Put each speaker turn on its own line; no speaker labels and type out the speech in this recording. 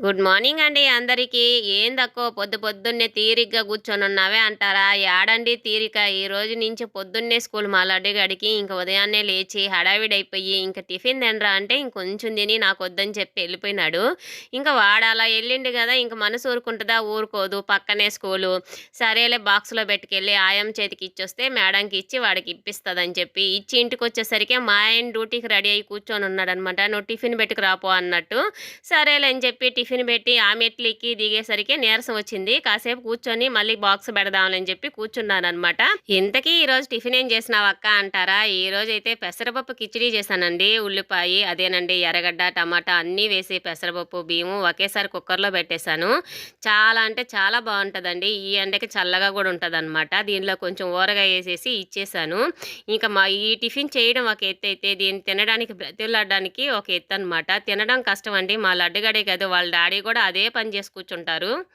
Good morning అండి అందరికీ. ఏందక్కో పొద్దు పొద్దున్నే తీరిగ్గా కూర్చొని ఉన్నావే అంటారా? యాడండి తీరిక? ఈ రోజు నుంచి పొద్దున్నే స్కూల్ మా లడ్డుగాడికి ఇంక ఉదయాన్నే లేచి హడావిడైపోయి ఇంకా టిఫిన్ తినరా అంటే ఇంకొంచెం తిని నాకు వద్దని చెప్పి వెళ్ళిపోయినాడు. ఇంకా వాడు అలా వెళ్ళిండు కదా ఇంక మనసు ఊరుకుంటుందా? ఊరుకోదు పక్కనే స్కూలు. సరేలే బాక్స్లో పెట్టుకెళ్ళి ఆయం చేతికి ఇచ్చొస్తే మేడంకి ఇచ్చి వాడికి ఇప్పిస్తుందని చెప్పి ఇచ్చి ఇంటికి వచ్చేసరికి మా ఆయన డ్యూటీకి రెడీ అయ్యి కూర్చొని ఉన్నాడు అనమాట నువ్వు టిఫిన్ పెట్టుకు రాపో అన్నట్టు. సరేలే అని చెప్పి టిఫిన్ టిఫిన్ పెట్టి ఆ మెట్లు దిగేసరికి నీరసం వచ్చింది. కాసేపు కూర్చొని మళ్ళీ బాక్స్ పెడదామని చెప్పి కూర్చున్నాను అనమాట ఇంతకీ ఈరోజు టిఫిన్ ఏం చేసినావు అక్క అంటారా? ఈ రోజు అయితే పెసరపప్పు కిచిడి చేశానండి. ఉల్లిపాయ అదేనండి ఎర్రగడ్డ టమాటా అన్నీ వేసి పెసరపప్పు బియ్యము ఒకేసారి కుక్కర్లో పెట్టేశాను. చాలా అంటే చాలా బాగుంటుందండి. ఈ ఎండకి చల్లగా కూడా ఉంటుంది అనమాట దీనిలో కొంచెం ఊరగా వేసేసి ఇచ్చేసాను ఇంకా మా ఈ టిఫిన్ చేయడం ఒక ఎత్తు అయితే దీన్ని తినడానికి బ్రతిలాడడానికి ఒక ఎత్తు అనమాట తినడం కష్టం అండి. మా లడ్డుగడే కాదు వాళ్ళ డాడీ కూడా అదే పని చేసి కూర్చుంటారు.